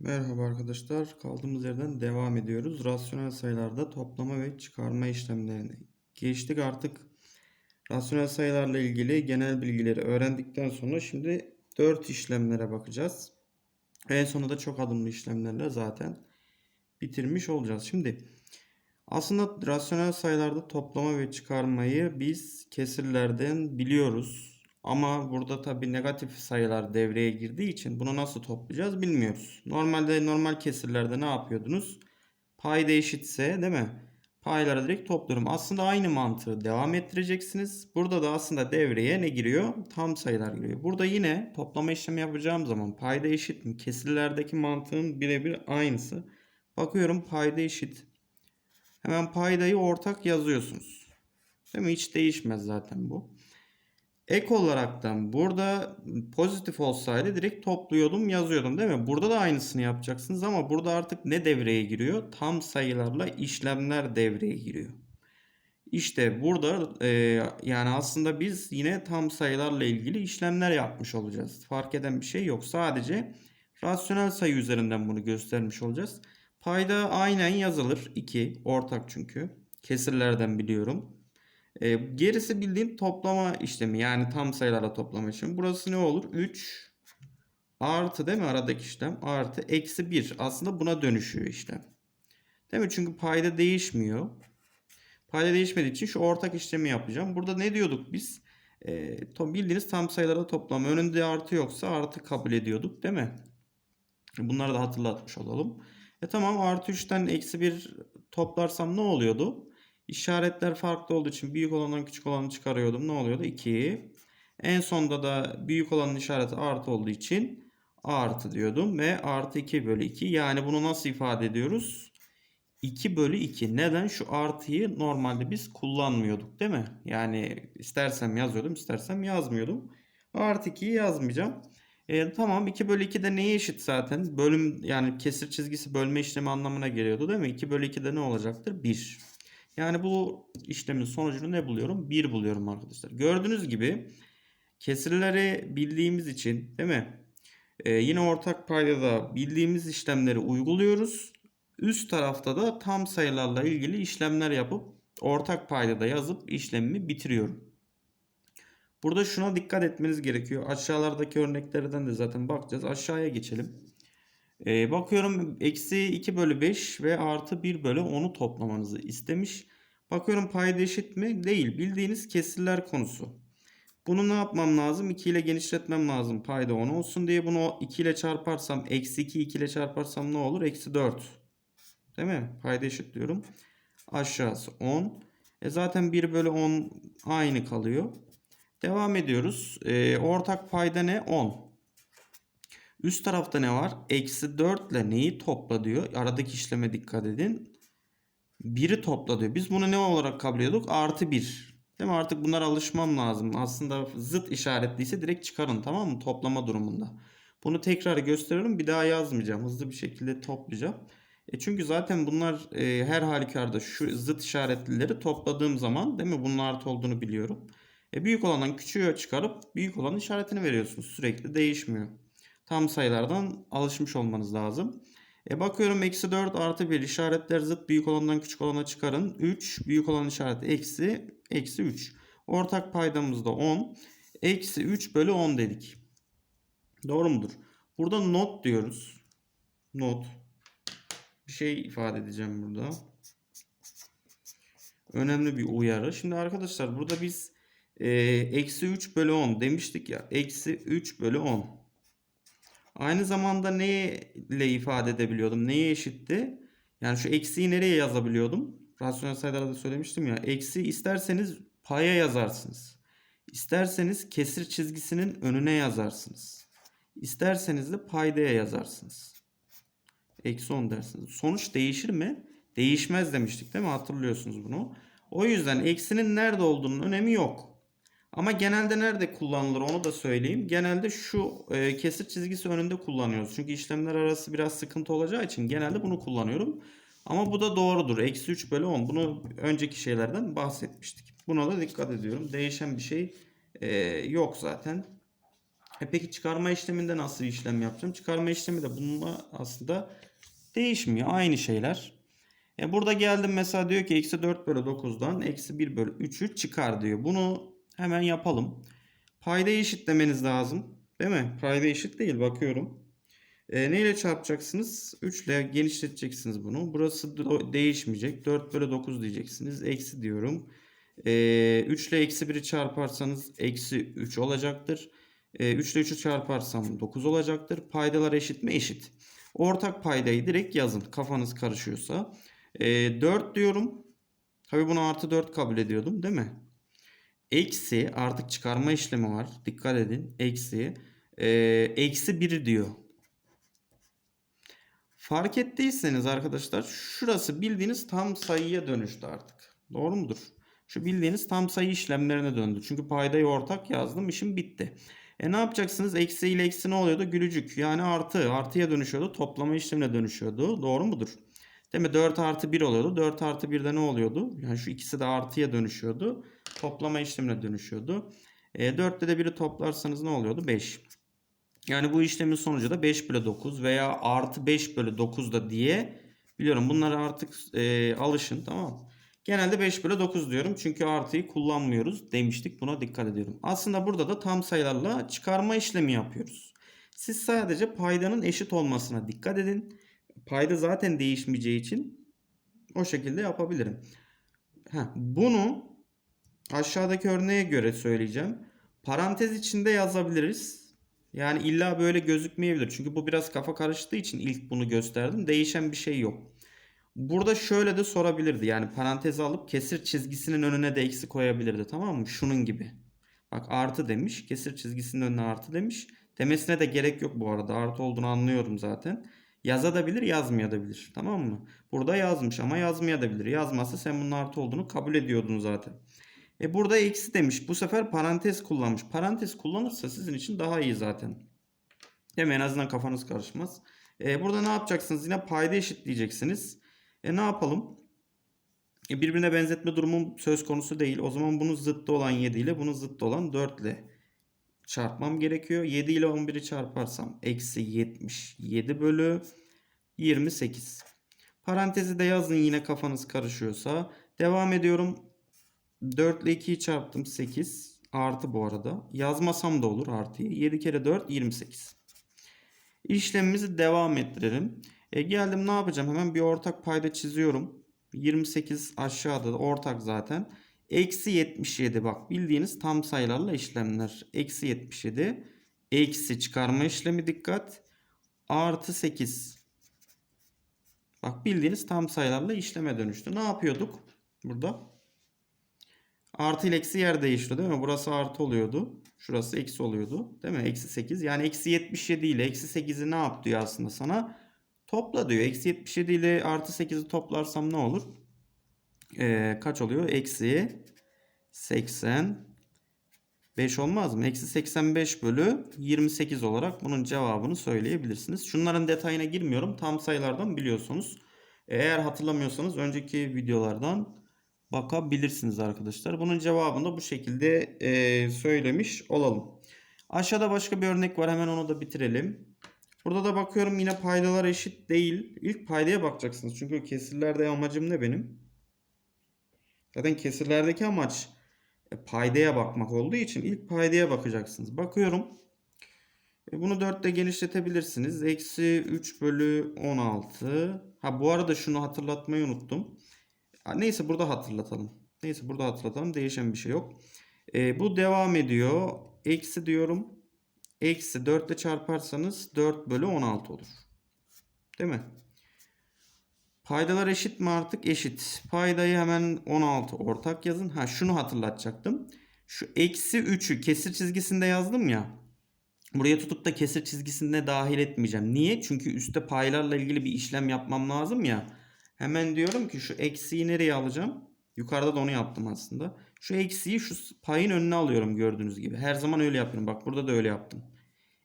Merhaba arkadaşlar. Kaldığımız yerden devam ediyoruz. Rasyonel sayılarda toplama ve çıkarma işlemlerine geçtik. Artık rasyonel sayılarla ilgili genel bilgileri öğrendikten sonra şimdi 4 işlemlere bakacağız. En sonunda da çok adımlı işlemlerle zaten bitirmiş olacağız. Şimdi aslında rasyonel sayılarda toplama ve çıkarmayı biz kesirlerden biliyoruz. Ama burada tabii negatif sayılar devreye girdiği için bunu nasıl toplayacağız bilmiyoruz. Normalde normal kesirlerde ne yapıyordunuz? Payda eşitse değil mi? Payları direkt topluyorum. Aslında aynı mantığı devam ettireceksiniz. Burada da aslında devreye ne giriyor? Tam sayılar giriyor. Burada yine toplama işlemi yapacağım zaman payda eşit mi? Kesirlerdeki mantığın birebir aynısı. Bakıyorum payda eşit. Hemen paydayı ortak yazıyorsunuz. Değil mi? Hiç değişmez zaten bu. Ek olaraktan burada pozitif olsaydı direkt topluyordum yazıyordum değil mi? Burada da aynısını yapacaksınız ama burada artık ne devreye giriyor? Tam sayılarla işlemler devreye giriyor. İşte burada e, yani aslında biz yine tam sayılarla ilgili işlemler yapmış olacağız. Fark eden bir şey yok. Sadece rasyonel sayı üzerinden bunu göstermiş olacağız. Payda aynen yazılır. 2 ortak çünkü. Kesirlerden biliyorum. E, gerisi bildiğin toplama işlemi. Yani tam sayılarla toplama işlemi. Burası ne olur? 3 artı değil mi aradaki işlem? Artı eksi 1. Aslında buna dönüşüyor işlem. Değil mi? Çünkü payda değişmiyor. Payda değişmediği için şu ortak işlemi yapacağım. Burada ne diyorduk biz? E, to- bildiğiniz tam sayılara toplama. Önünde artı yoksa artı kabul ediyorduk değil mi? Bunları da hatırlatmış olalım. E tamam artı 3'ten eksi 1 toplarsam ne oluyordu? İşaretler farklı olduğu için büyük olandan küçük olanı çıkarıyordum. Ne oluyordu? 2. En sonda da büyük olanın işareti artı olduğu için artı diyordum. Ve artı 2 bölü 2. Yani bunu nasıl ifade ediyoruz? 2 bölü 2. Neden? Şu artıyı normalde biz kullanmıyorduk değil mi? Yani istersem yazıyordum istersem yazmıyordum. Artı 2'yi yazmayacağım. E, tamam 2 bölü 2 de neye eşit zaten? Bölüm yani kesir çizgisi bölme işlemi anlamına geliyordu değil mi? 2 bölü 2 de ne olacaktır? 1. Yani bu işlemin sonucunu ne buluyorum? 1 buluyorum arkadaşlar. Gördüğünüz gibi kesirleri bildiğimiz için değil mi? Ee, yine ortak paydada bildiğimiz işlemleri uyguluyoruz. Üst tarafta da tam sayılarla ilgili işlemler yapıp ortak paydada yazıp işlemimi bitiriyorum. Burada şuna dikkat etmeniz gerekiyor. Aşağılardaki örneklerden de zaten bakacağız. Aşağıya geçelim. Ee, bakıyorum eksi 2 bölü 5 ve artı 1 bölü 10'u toplamanızı istemiş. Bakıyorum payda eşit mi? Değil. Bildiğiniz kesirler konusu. Bunu ne yapmam lazım? 2 ile genişletmem lazım. Payda 10 olsun diye bunu 2 ile çarparsam eksi 2 2 ile çarparsam ne olur? Eksi 4. Değil mi? Payda eşit diyorum. Aşağısı 10. E zaten 1 bölü 10 aynı kalıyor. Devam ediyoruz. E, ortak payda ne? 10. Üst tarafta ne var? Eksi 4 ile neyi topla diyor. Aradaki işleme dikkat edin. 1'i topla diyor. Biz bunu ne olarak kabul ediyorduk? Artı 1. Değil mi? Artık bunlara alışmam lazım. Aslında zıt işaretliyse direkt çıkarın tamam mı? Toplama durumunda. Bunu tekrar gösteriyorum. Bir daha yazmayacağım. Hızlı bir şekilde toplayacağım. E çünkü zaten bunlar e, her halükarda şu zıt işaretlileri topladığım zaman değil mi? Bunun artı olduğunu biliyorum. E büyük olandan küçüğe çıkarıp büyük olan işaretini veriyorsunuz. Sürekli değişmiyor tam sayılardan alışmış olmanız lazım. E bakıyorum eksi 4 artı 1 işaretler zıt büyük olandan küçük olana çıkarın. 3 büyük olan işareti eksi eksi 3. Ortak paydamız da 10. Eksi 3 bölü 10 dedik. Doğru mudur? Burada not diyoruz. Not. Bir şey ifade edeceğim burada. Önemli bir uyarı. Şimdi arkadaşlar burada biz e, eksi 3 bölü 10 demiştik ya. Eksi 3 bölü 10. Aynı zamanda neyle ifade edebiliyordum? Neye eşitti? Yani şu eksiği nereye yazabiliyordum? Rasyonel sayılarda da söylemiştim ya. Eksi isterseniz paya yazarsınız. İsterseniz kesir çizgisinin önüne yazarsınız. İsterseniz de paydaya yazarsınız. Eksi 10 dersiniz. Sonuç değişir mi? Değişmez demiştik değil mi? Hatırlıyorsunuz bunu. O yüzden eksinin nerede olduğunun önemi yok. Ama genelde nerede kullanılır onu da söyleyeyim. Genelde şu e, kesir çizgisi önünde kullanıyoruz. Çünkü işlemler arası biraz sıkıntı olacağı için genelde bunu kullanıyorum. Ama bu da doğrudur. Eksi 3 bölü 10. Bunu önceki şeylerden bahsetmiştik. Buna da dikkat ediyorum. Değişen bir şey e, yok zaten. E peki çıkarma işleminde nasıl bir işlem yapacağım? Çıkarma işlemi de bununla aslında değişmiyor. Aynı şeyler. E burada geldim mesela diyor ki eksi 4 bölü 9'dan eksi 1 bölü 3'ü çıkar diyor. Bunu hemen yapalım. Payda eşitlemeniz lazım. Değil mi? Payda eşit değil bakıyorum. E, neyle çarpacaksınız? 3 ile genişleteceksiniz bunu. Burası değişmeyecek. 4 bölü 9 diyeceksiniz. Eksi diyorum. E, 3 ile eksi 1'i çarparsanız eksi 3 olacaktır. E, 3 ile 3'ü çarparsam 9 olacaktır. Paydalar eşit mi? Eşit. Ortak paydayı direkt yazın. Kafanız karışıyorsa. E, 4 diyorum. Tabi bunu artı 4 kabul ediyordum değil mi? Eksi artık çıkarma işlemi var. Dikkat edin. Eksi. E, eksi 1 diyor. Fark ettiyseniz arkadaşlar şurası bildiğiniz tam sayıya dönüştü artık. Doğru mudur? Şu bildiğiniz tam sayı işlemlerine döndü. Çünkü paydayı ortak yazdım işim bitti. E ne yapacaksınız? Eksi ile eksi ne oluyordu? Gülücük. Yani artı. Artıya dönüşüyordu. Toplama işlemine dönüşüyordu. Doğru mudur? Değil mi? 4 artı 1 oluyordu. 4 artı 1'de ne oluyordu? Yani şu ikisi de artıya dönüşüyordu. Toplama işlemine dönüşüyordu. E, 4'te de 1'i toplarsanız ne oluyordu? 5. Yani bu işlemin sonucu da 5 bölü 9 veya artı 5 bölü 9 da diye biliyorum. Bunları artık e, alışın tamam? Genelde 5 bölü 9 diyorum. Çünkü artıyı kullanmıyoruz demiştik. Buna dikkat ediyorum. Aslında burada da tam sayılarla çıkarma işlemi yapıyoruz. Siz sadece paydanın eşit olmasına dikkat edin. Payda zaten değişmeyeceği için o şekilde yapabilirim. Heh, bunu aşağıdaki örneğe göre söyleyeceğim. Parantez içinde yazabiliriz. Yani illa böyle gözükmeyebilir. Çünkü bu biraz kafa karıştığı için ilk bunu gösterdim. Değişen bir şey yok. Burada şöyle de sorabilirdi. Yani parantezi alıp kesir çizgisinin önüne de eksi koyabilirdi. Tamam mı? Şunun gibi. Bak artı demiş. Kesir çizgisinin önüne artı demiş. Demesine de gerek yok bu arada. Artı olduğunu anlıyorum zaten. Yazabilir yazmayabilir. Tamam mı? Burada yazmış ama yazmayabilir. Yazmazsa sen bunun artı olduğunu kabul ediyordun zaten. E burada eksi demiş. Bu sefer parantez kullanmış. Parantez kullanırsa sizin için daha iyi zaten. Değil? En azından kafanız karışmaz. E burada ne yapacaksınız? Yine payda eşitleyeceksiniz. E ne yapalım? E birbirine benzetme durumum söz konusu değil. O zaman bunun zıttı olan 7 ile bunun zıttı olan 4 ile çarpmam gerekiyor. 7 ile 11'i çarparsam eksi 77 bölü 28. Parantezi de yazın yine kafanız karışıyorsa. Devam ediyorum. 4 ile 2'yi çarptım 8. Artı bu arada. Yazmasam da olur artıyı. 7 kere 4 28. İşlemimizi devam ettirelim. E geldim ne yapacağım? Hemen bir ortak payda çiziyorum. 28 aşağıda da ortak zaten. Eksi 77 bak bildiğiniz tam sayılarla işlemler. Eksi 77. Eksi çıkarma işlemi dikkat. Artı 8. Bak bildiğiniz tam sayılarla işleme dönüştü. Ne yapıyorduk burada? Artı ile eksi yer değişti değil mi? Burası artı oluyordu. Şurası eksi oluyordu. Değil mi? Eksi 8. Yani eksi 77 ile eksi 8'i ne yap diyor aslında sana? Topla diyor. Eksi 77 ile artı 8'i toplarsam ne olur? Ee, kaç oluyor? Eksi 85 olmaz mı? Eksi 85 bölü 28 olarak bunun cevabını söyleyebilirsiniz. Şunların detayına girmiyorum. Tam sayılardan biliyorsunuz. Eğer hatırlamıyorsanız önceki videolardan bakabilirsiniz arkadaşlar. Bunun cevabını da bu şekilde e, söylemiş olalım. Aşağıda başka bir örnek var. Hemen onu da bitirelim. Burada da bakıyorum yine paydalar eşit değil. İlk paydaya bakacaksınız. Çünkü kesirlerde amacım ne benim? Zaten kesirlerdeki amaç e, paydaya bakmak olduğu için ilk paydaya bakacaksınız. Bakıyorum. E, bunu 4 ile genişletebilirsiniz. Eksi 3 bölü 16. Ha bu arada şunu hatırlatmayı unuttum. Neyse burada hatırlatalım. Neyse burada hatırlatalım. Değişen bir şey yok. E, bu devam ediyor. Eksi diyorum. Eksi 4 ile çarparsanız 4 bölü 16 olur. Değil mi? Paydalar eşit mi artık? Eşit. Paydayı hemen 16 ortak yazın. Ha şunu hatırlatacaktım. Şu eksi 3'ü kesir çizgisinde yazdım ya. Buraya tutup da kesir çizgisine dahil etmeyeceğim. Niye? Çünkü üstte paylarla ilgili bir işlem yapmam lazım ya. Hemen diyorum ki şu eksiği nereye alacağım? Yukarıda da onu yaptım aslında. Şu eksiği şu payın önüne alıyorum gördüğünüz gibi. Her zaman öyle yapıyorum. Bak burada da öyle yaptım.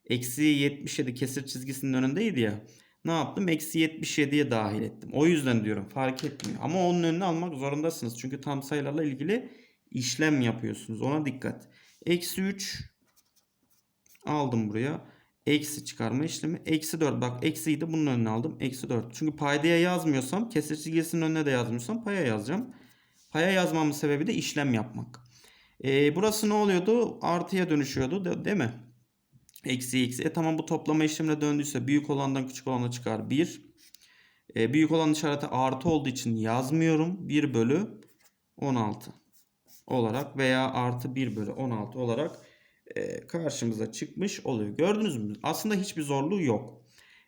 Eksi 77 kesir çizgisinin önündeydi ya. Ne yaptım? Eksi 77'ye dahil ettim. O yüzden diyorum fark etmiyor. Ama onun önüne almak zorundasınız. Çünkü tam sayılarla ilgili işlem yapıyorsunuz. Ona dikkat. Eksi 3 Aldım buraya. Eksi çıkarma işlemi. Eksi 4. Bak eksiyi de bunun önüne aldım. Eksi 4. Çünkü paydaya yazmıyorsam kesir çizgisinin önüne de yazmıyorsam paya yazacağım. Paya yazmamın sebebi de işlem yapmak. Ee, burası ne oluyordu? Artıya dönüşüyordu de- değil mi? Eksi eksi. E tamam bu toplama işlemine döndüyse büyük olandan küçük olana çıkar 1. E, büyük olan işareti artı olduğu için yazmıyorum. 1 bölü 16 olarak veya artı 1 bölü 16 olarak e, karşımıza çıkmış oluyor. Gördünüz mü? Aslında hiçbir zorluğu yok.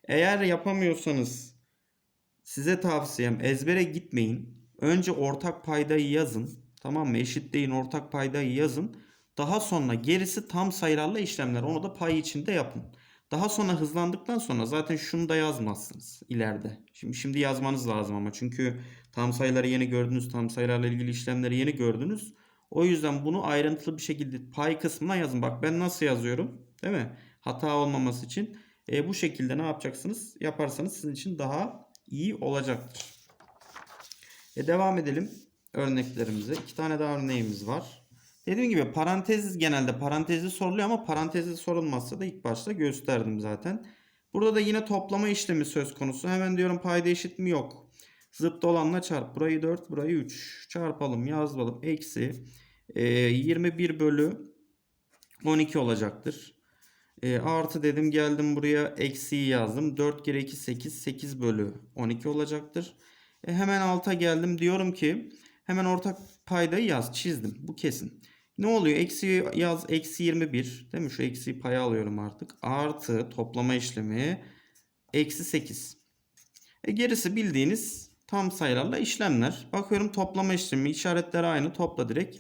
Eğer yapamıyorsanız size tavsiyem ezbere gitmeyin. Önce ortak paydayı yazın. Tamam mı? Eşitleyin ortak paydayı yazın. Daha sonra gerisi tam sayılarla işlemler. Onu da pay içinde yapın. Daha sonra hızlandıktan sonra zaten şunu da yazmazsınız ileride. Şimdi şimdi yazmanız lazım ama çünkü tam sayıları yeni gördünüz, tam sayılarla ilgili işlemleri yeni gördünüz. O yüzden bunu ayrıntılı bir şekilde pay kısmına yazın. Bak ben nasıl yazıyorum, değil mi? Hata olmaması için e, bu şekilde ne yapacaksınız? Yaparsanız sizin için daha iyi olacaktır. E, devam edelim örneklerimize. İki tane daha örneğimiz var. Dediğim gibi parantez genelde parantezli soruluyor ama parantezli sorulmazsa da ilk başta gösterdim zaten. Burada da yine toplama işlemi söz konusu. Hemen diyorum payda eşit mi yok. Zıttı olanla çarp. Burayı 4 burayı 3. Çarpalım yazalım. Eksi e, 21 bölü 12 olacaktır. E, artı dedim geldim buraya eksiyi yazdım. 4 kere 2 8 8 bölü 12 olacaktır. E, hemen alta geldim diyorum ki hemen ortak paydayı yaz çizdim. Bu kesin. Ne oluyor? Eksi yaz eksi 21 değil mi? Şu eksiyi paya alıyorum artık. Artı toplama işlemi eksi 8. E gerisi bildiğiniz tam sayılarla işlemler. Bakıyorum toplama işlemi işaretleri aynı topla direkt.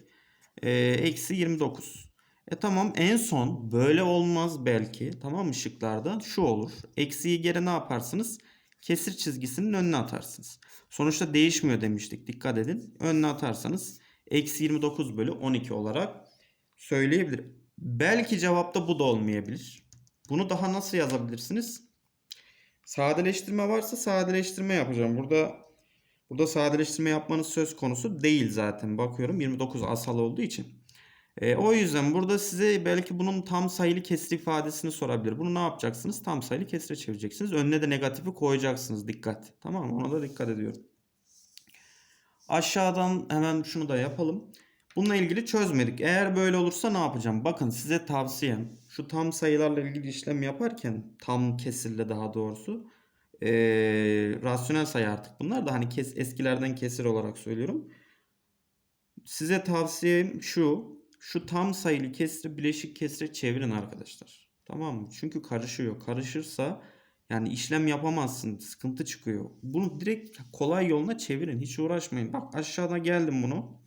E, eksi 29. E tamam en son böyle olmaz belki tamam mı şıklarda şu olur. Eksiyi geri ne yaparsınız? Kesir çizgisinin önüne atarsınız. Sonuçta değişmiyor demiştik dikkat edin. Önüne atarsanız eksi 29 bölü 12 olarak söyleyebilirim. Belki cevapta bu da olmayabilir. Bunu daha nasıl yazabilirsiniz? Sadeleştirme varsa sadeleştirme yapacağım. Burada burada sadeleştirme yapmanız söz konusu değil zaten. Bakıyorum 29 asal olduğu için. E, o yüzden burada size belki bunun tam sayılı kesir ifadesini sorabilir. Bunu ne yapacaksınız? Tam sayılı kesire çevireceksiniz. Önüne de negatifi koyacaksınız. Dikkat. Tamam mı? Ona da dikkat ediyorum. Aşağıdan hemen şunu da yapalım. Bununla ilgili çözmedik. Eğer böyle olursa ne yapacağım? Bakın size tavsiyem. Şu tam sayılarla ilgili işlem yaparken tam kesirle daha doğrusu ee, rasyonel sayı artık bunlar da hani kes, eskilerden kesir olarak söylüyorum. Size tavsiyem şu. Şu tam sayılı kesri bileşik kesre çevirin arkadaşlar. Tamam mı? Çünkü karışıyor. Karışırsa yani işlem yapamazsın. Sıkıntı çıkıyor. Bunu direkt kolay yoluna çevirin. Hiç uğraşmayın. Bak aşağıda geldim bunu.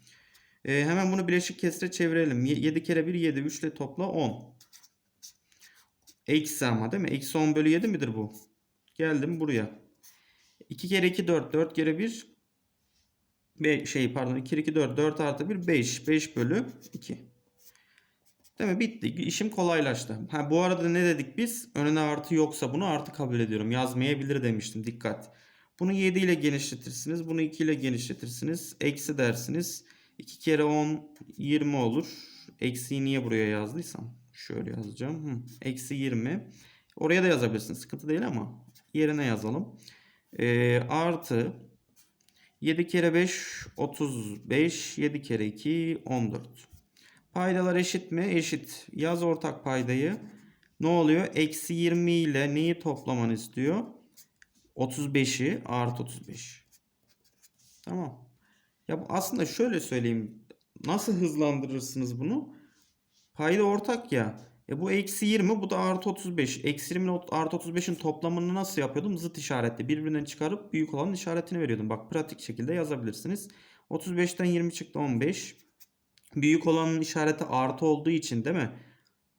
Ee, hemen bunu bileşik kesre çevirelim. 7 kere 1 7. 3 ile topla 10. Eksi ama değil mi? Eksi 10 bölü 7 midir bu? Geldim buraya. 2 kere 2 4. 4 kere 1 Be şey pardon 2 2 4 4 artı 1 5 5 bölü 2. Değil mi? Bitti. İşim kolaylaştı. Ha, bu arada ne dedik biz? Önüne artı yoksa bunu artı kabul ediyorum. Yazmayabilir demiştim. Dikkat. Bunu 7 ile genişletirsiniz. Bunu 2 ile genişletirsiniz. Eksi dersiniz. 2 kere 10 20 olur. Eksiyi niye buraya yazdıysam. Şöyle yazacağım. Hı. Eksi 20. Oraya da yazabilirsiniz. Sıkıntı değil ama yerine yazalım. Ee, artı 7 kere 5 35. 7 kere 2 14. Paydalar eşit mi? Eşit. Yaz ortak paydayı. Ne oluyor? Eksi 20 ile neyi toplamanı istiyor? 35'i artı 35. Tamam. Ya aslında şöyle söyleyeyim. Nasıl hızlandırırsınız bunu? Payda ortak ya. E bu eksi 20 bu da artı 35. Eksi 20 ile artı 35'in toplamını nasıl yapıyordum? Zıt işaretle birbirinden çıkarıp büyük olanın işaretini veriyordum. Bak pratik şekilde yazabilirsiniz. 35'ten 20 çıktı 15. Büyük olanın işareti artı olduğu için değil mi?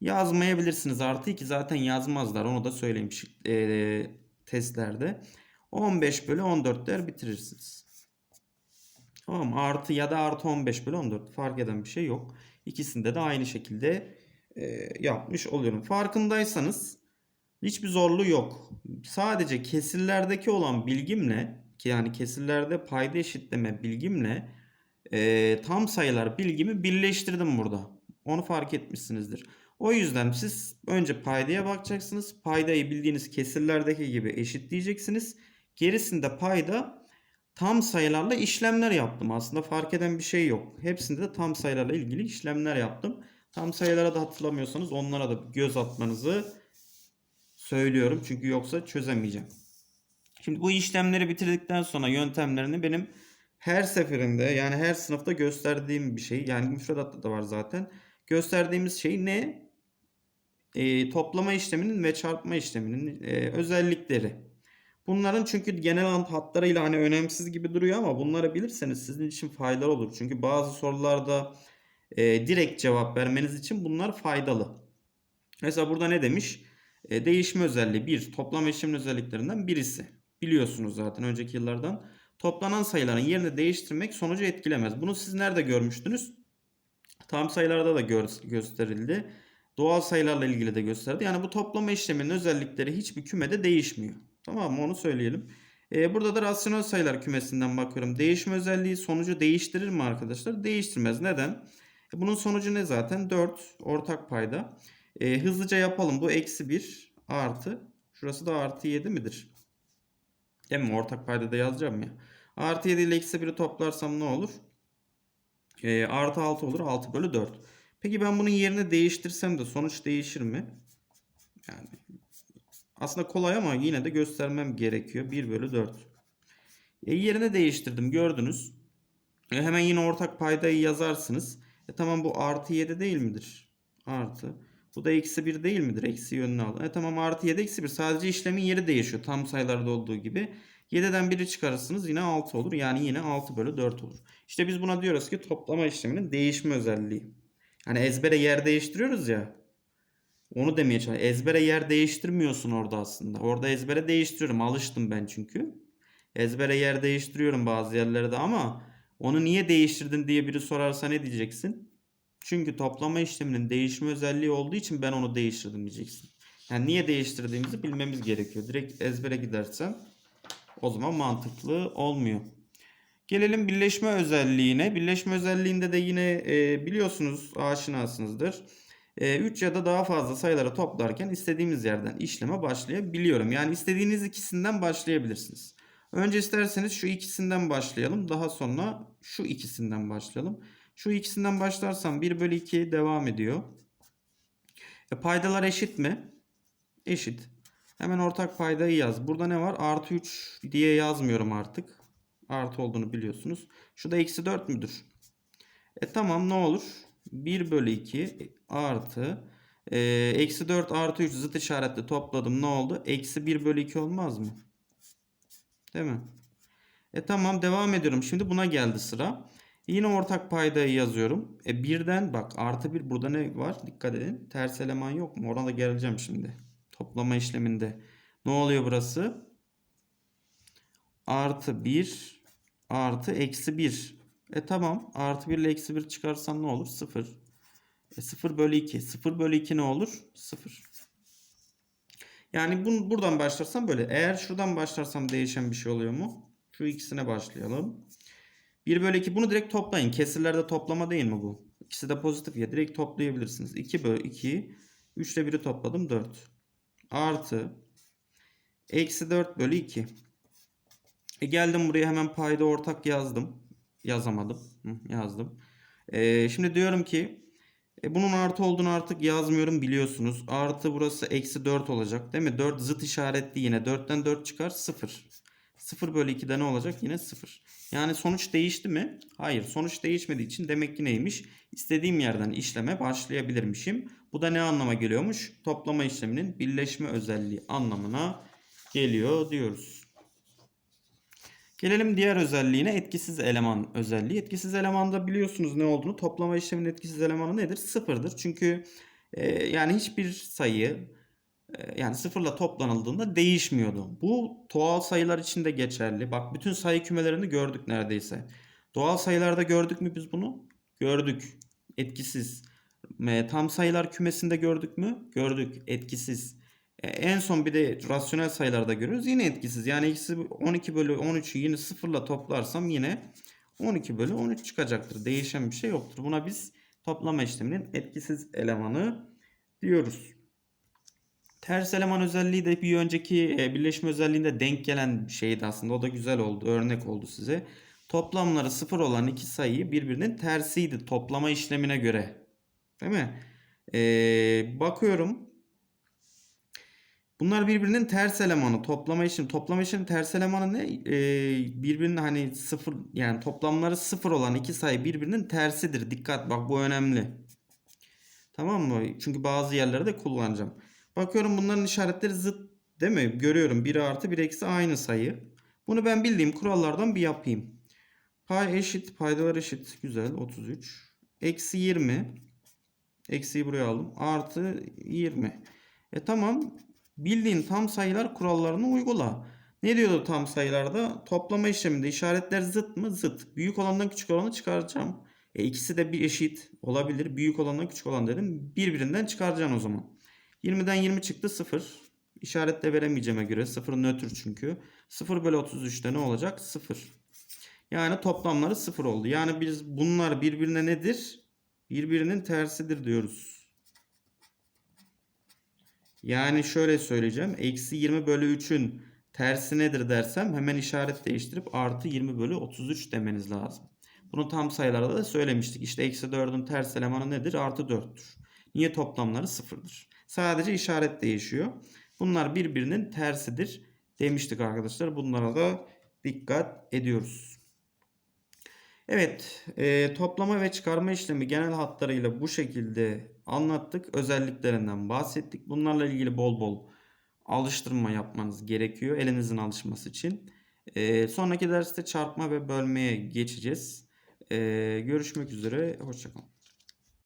Yazmayabilirsiniz. Artı 2 zaten yazmazlar. Onu da söyleyeyim e, testlerde. 15 bölü 14 der bitirirsiniz. Tamam artı ya da artı 15 bölü 14 fark eden bir şey yok. İkisinde de aynı şekilde e, yapmış oluyorum. Farkındaysanız hiçbir zorluğu yok. Sadece kesirlerdeki olan bilgimle ki yani kesirlerde payda eşitleme bilgimle e, tam sayılar bilgimi birleştirdim burada. Onu fark etmişsinizdir. O yüzden siz önce paydaya bakacaksınız. Paydayı bildiğiniz kesirlerdeki gibi eşitleyeceksiniz. Gerisinde payda tam sayılarla işlemler yaptım. Aslında fark eden bir şey yok. Hepsinde de tam sayılarla ilgili işlemler yaptım. Tam sayılara da hatırlamıyorsanız onlara da göz atmanızı söylüyorum. Çünkü yoksa çözemeyeceğim. Şimdi bu işlemleri bitirdikten sonra yöntemlerini benim her seferinde yani her sınıfta gösterdiğim bir şey. Yani müfredatta da var zaten. Gösterdiğimiz şey ne? Ee, toplama işleminin ve çarpma işleminin e, özellikleri. Bunların çünkü genel ant hatlarıyla hani önemsiz gibi duruyor ama bunları bilirseniz sizin için faydalı olur. Çünkü bazı sorularda e, direkt cevap vermeniz için bunlar faydalı. Mesela burada ne demiş? E, değişme özelliği bir toplama işlemin özelliklerinden birisi. Biliyorsunuz zaten önceki yıllardan. Toplanan sayıların yerini değiştirmek sonucu etkilemez. Bunu siz nerede görmüştünüz? Tam sayılarda da gör- gösterildi. Doğal sayılarla ilgili de gösterdi. Yani bu toplama işleminin özellikleri hiçbir kümede değişmiyor. Tamam mı? Onu söyleyelim. Ee, burada da rasyonel sayılar kümesinden bakıyorum. Değişme özelliği sonucu değiştirir mi arkadaşlar? Değiştirmez. Neden? Bunun sonucu ne zaten? 4 ortak payda. E, hızlıca yapalım. Bu eksi 1 artı. Şurası da artı 7 midir? Değil mi? Ortak payda da yazacağım ya. Artı 7 ile eksi 1'i toplarsam ne olur? E, artı 6 olur. 6 bölü 4. Peki ben bunun yerini değiştirsem de sonuç değişir mi? Yani aslında kolay ama yine de göstermem gerekiyor. 1 bölü 4. E, yerini değiştirdim gördünüz. E, hemen yine ortak paydayı yazarsınız. E, tamam bu artı 7 değil midir? Artı. Bu da eksi 1 değil midir? Eksi yönünü al. E tamam artı 7 eksi 1. Sadece işlemin yeri değişiyor. Tam sayılarda olduğu gibi. 7'den 1'i çıkarırsınız yine 6 olur. Yani yine 6 bölü 4 olur. İşte biz buna diyoruz ki toplama işleminin değişme özelliği. Hani ezbere yer değiştiriyoruz ya. Onu demeye çalışıyorum. Ezbere yer değiştirmiyorsun orada aslında. Orada ezbere değiştiriyorum. Alıştım ben çünkü. Ezbere yer değiştiriyorum bazı yerlerde ama onu niye değiştirdin diye biri sorarsa ne diyeceksin? Çünkü toplama işleminin değişme özelliği olduğu için ben onu değiştirdim diyeceksin. Yani niye değiştirdiğimizi bilmemiz gerekiyor. Direkt ezbere gidersen o zaman mantıklı olmuyor. Gelelim birleşme özelliğine. Birleşme özelliğinde de yine e, biliyorsunuz aşinasınızdır. 3 ya da daha fazla sayıları toplarken istediğimiz yerden işleme başlayabiliyorum. Yani istediğiniz ikisinden başlayabilirsiniz. Önce isterseniz şu ikisinden başlayalım. Daha sonra şu ikisinden başlayalım. Şu ikisinden başlarsam 1 bölü 2 devam ediyor. E, paydalar eşit mi? Eşit. Hemen ortak paydayı yaz. Burada ne var? Artı 3 diye yazmıyorum artık. Artı olduğunu biliyorsunuz. Şu da eksi 4 müdür? E tamam ne olur? 1 bölü 2 artı e, eksi 4 artı 3 zıt işaretle topladım ne oldu? Eksi 1 bölü 2 olmaz mı? Değil mi? E tamam devam ediyorum. Şimdi buna geldi sıra. Yine ortak paydayı yazıyorum. E birden bak artı 1 burada ne var? Dikkat edin. Ters eleman yok mu? Ona da geleceğim şimdi. Toplama işleminde. Ne oluyor burası? Artı 1 artı eksi 1. E tamam. Artı 1 ile eksi 1 çıkarsam ne olur? 0. E 0 bölü 2. 0 bölü 2 ne olur? 0. Yani bunu buradan başlarsam böyle. Eğer şuradan başlarsam değişen bir şey oluyor mu? Şu ikisine başlayalım. 1 bölü 2 bunu direkt toplayın. Kesirlerde toplama değil mi bu? İkisi de pozitif ya. Direkt toplayabilirsiniz. 2 bölü 2. 3 ile 1'i topladım 4. Artı. Eksi 4 bölü 2. E geldim buraya hemen payda ortak yazdım. Yazamadım. Hı, yazdım. E, şimdi diyorum ki e, bunun artı olduğunu artık yazmıyorum biliyorsunuz. Artı burası eksi 4 olacak değil mi? 4 zıt işaretli yine. 4'ten 4 çıkar 0. 0 bölü 2'de ne olacak? Yine 0. Yani sonuç değişti mi? Hayır. Sonuç değişmediği için demek ki neymiş? İstediğim yerden işleme başlayabilirmişim. Bu da ne anlama geliyormuş? Toplama işleminin birleşme özelliği anlamına geliyor diyoruz. Gelelim diğer özelliğine etkisiz eleman özelliği. Etkisiz elemanda biliyorsunuz ne olduğunu. Toplama işleminin etkisiz elemanı nedir? Sıfırdır. Çünkü e, yani hiçbir sayı e, yani sıfırla toplanıldığında değişmiyordu. Bu doğal sayılar için de geçerli. Bak bütün sayı kümelerini gördük neredeyse. Doğal sayılarda gördük mü biz bunu? Gördük. Etkisiz. E, tam sayılar kümesinde gördük mü? Gördük. Etkisiz. E, en son bir de rasyonel sayılarda görüyoruz. Yine etkisiz. Yani eksi 12 bölü 13'ü yine sıfırla toplarsam yine 12 bölü 13 çıkacaktır. Değişen bir şey yoktur. Buna biz toplama işleminin etkisiz elemanı diyoruz. Ters eleman özelliği de bir önceki e, birleşme özelliğinde denk gelen şeydi aslında. O da güzel oldu. Örnek oldu size. Toplamları sıfır olan iki sayı birbirinin tersiydi toplama işlemine göre. Değil mi? Ee, bakıyorum. Bunlar birbirinin ters elemanı. Toplama işlemi. Toplama işlemi ters elemanı ne? Ee, birbirinin hani sıfır yani toplamları sıfır olan iki sayı birbirinin tersidir. Dikkat bak bu önemli. Tamam mı? Çünkü bazı yerlerde kullanacağım. Bakıyorum bunların işaretleri zıt değil mi? Görüyorum 1 artı 1 eksi aynı sayı. Bunu ben bildiğim kurallardan bir yapayım. Pay eşit, paydalar eşit. Güzel 33. Eksi 20. Eksiyi buraya aldım. Artı 20. E tamam. Bildiğin tam sayılar kurallarını uygula. Ne diyordu tam sayılarda? Toplama işleminde işaretler zıt mı? Zıt. Büyük olandan küçük olanı çıkaracağım. E ikisi de bir eşit olabilir. Büyük olandan küçük olan dedim. Birbirinden çıkaracaksın o zaman. 20'den 20 çıktı 0. İşaret de veremeyeceğime göre 0 nötr çünkü. 0 bölü 33'te ne olacak? 0. Yani toplamları 0 oldu. Yani biz bunlar birbirine nedir? Birbirinin tersidir diyoruz. Yani şöyle söyleyeceğim. Eksi 20 bölü 3'ün tersi nedir dersem hemen işaret değiştirip artı 20 bölü 33 demeniz lazım. Bunu tam sayılarda da söylemiştik. İşte eksi 4'ün ters elemanı nedir? Artı 4'tür. Niye toplamları sıfırdır? Sadece işaret değişiyor. Bunlar birbirinin tersidir demiştik arkadaşlar. Bunlara da dikkat ediyoruz. Evet, e, toplama ve çıkarma işlemi genel hatlarıyla bu şekilde anlattık. Özelliklerinden bahsettik. Bunlarla ilgili bol bol alıştırma yapmanız gerekiyor elinizin alışması için. E, sonraki derste çarpma ve bölmeye geçeceğiz. E, görüşmek üzere, hoşçakalın.